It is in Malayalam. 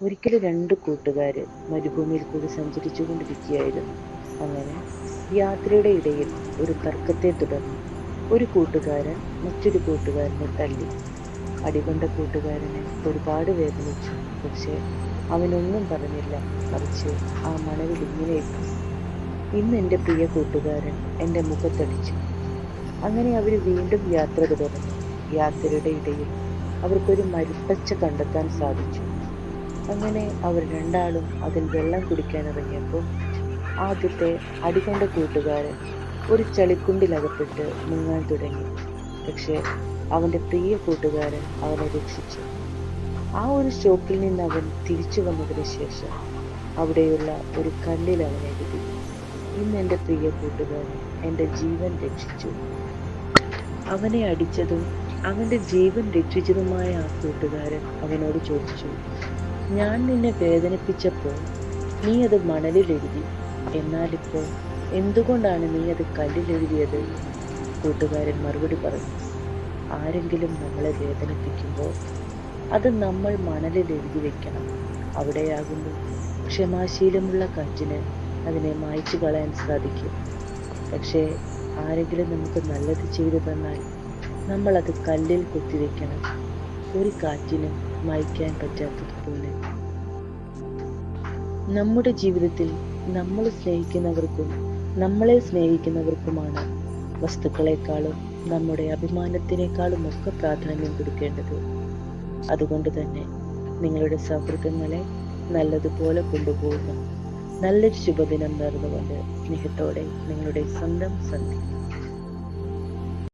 ഒരിക്കൽ രണ്ട് കൂട്ടുകാർ മരുഭൂമിയിൽ കൂടി സഞ്ചരിച്ചു കൊണ്ടിരിക്കുകയായിരുന്നു അങ്ങനെ യാത്രയുടെ ഇടയിൽ ഒരു തർക്കത്തെ തുടർന്ന് ഒരു കൂട്ടുകാരൻ മറ്റൊരു കൂട്ടുകാരനെ തല്ലി അടികൊണ്ട കൂട്ടുകാരനെ ഒരുപാട് വേദനിച്ചു. പക്ഷേ അവനൊന്നും പറഞ്ഞില്ല. മറിച്ച് ആ മണവിൽ ഇങ്ങനെ ഇട്ടു ഇന്ന് എന്റെ പ്രിയ കൂട്ടുകാരൻ എന്റെ മുഖത്തടിച്ചു. അങ്ങനെ അവർ വീണ്ടും യാത്ര തുടർന്നു. യാത്രയുടെ ഇടയിൽ അവർക്കൊരു മരുപ്പച്ച കണ്ടെത്താൻ സാധിച്ചു. അങ്ങനെ അവർ രണ്ടാളും അതിൽ വെള്ളം കുടിക്കാൻ ഇറങ്ങിയപ്പോൾ ആദ്യത്തെ അടികൊണ്ട കൂട്ടുകാരൻ ഒരു ചളിക്കുണ്ടിലകപ്പെട്ട് മുങ്ങാൻ തുടങ്ങി. പക്ഷേ അവന്റെ പ്രിയ കൂട്ടുകാരൻ അവനെ രക്ഷിച്ചു. ആ ഒരു ഷോക്കിൽ നിന്ന് അവൻ തിരിച്ചു വന്നതിന് ശേഷം അവിടെയുള്ള ഒരു കല്ലിൽ അവൻ എഴുതി ഇന്ന് എന്റെ പ്രിയ കൂട്ടുകാരൻ എന്റെ ജീവൻ രക്ഷിച്ചു. അവനെ അടിച്ചതും അവന്റെ ജീവൻ രക്ഷിച്ചതുമായ ആ കൂട്ടുകാരൻ അവനോട് ചോദിച്ചു ഞാൻ നിന്നെ വേദനിപ്പിച്ചപ്പോൾ നീ അത് മണലിൽ എഴുതി എന്നാലിപ്പോൾ എന്തുകൊണ്ടാണ് നീ അത് കല്ലിൽ എഴുതിയത് കൂട്ടുകാരൻ മറുപടി പറഞ്ഞു ആരെങ്കിലും നമ്മളെ വേദനിപ്പിക്കുമ്പോൾ അത് നമ്മൾ മണലിൽ എഴുതി വെക്കണം. അവിടെയാകുമ്പോൾ ക്ഷമാശീലമുള്ള കാറ്റിന് അതിനെ മായ്ച്ചു കളയാൻ സാധിക്കും. പക്ഷേ ആരെങ്കിലും നമുക്ക് നല്ലത് ചെയ്തു തന്നാൽ നമ്മളത് കല്ലിൽ കുത്തിവെക്കണം. ഒരു കാറ്റിനും മായ്ക്കാൻ പറ്റാത്തതുപോലെ നമ്മുടെ ജീവിതത്തിൽ നമ്മൾ സ്നേഹിക്കുന്നവർക്കും നമ്മളെ സ്നേഹിക്കുന്നവർക്കുമാണ് വസ്തുക്കളെക്കാളും നമ്മുടെ അഭിമാനത്തിനേക്കാളും ഒക്കെ പ്രാധാന്യം കൊടുക്കേണ്ടത്. അതുകൊണ്ട് തന്നെ നിങ്ങളുടെ സൗഹൃദങ്ങളെ നല്ലതുപോലെ കൊണ്ടുപോകുക. നല്ലൊരു ശുഭദിനം നേർന്നുകൊണ്ട് സ്നേഹത്തോടെ നിങ്ങളുടെ സ്വന്തം സന്ധി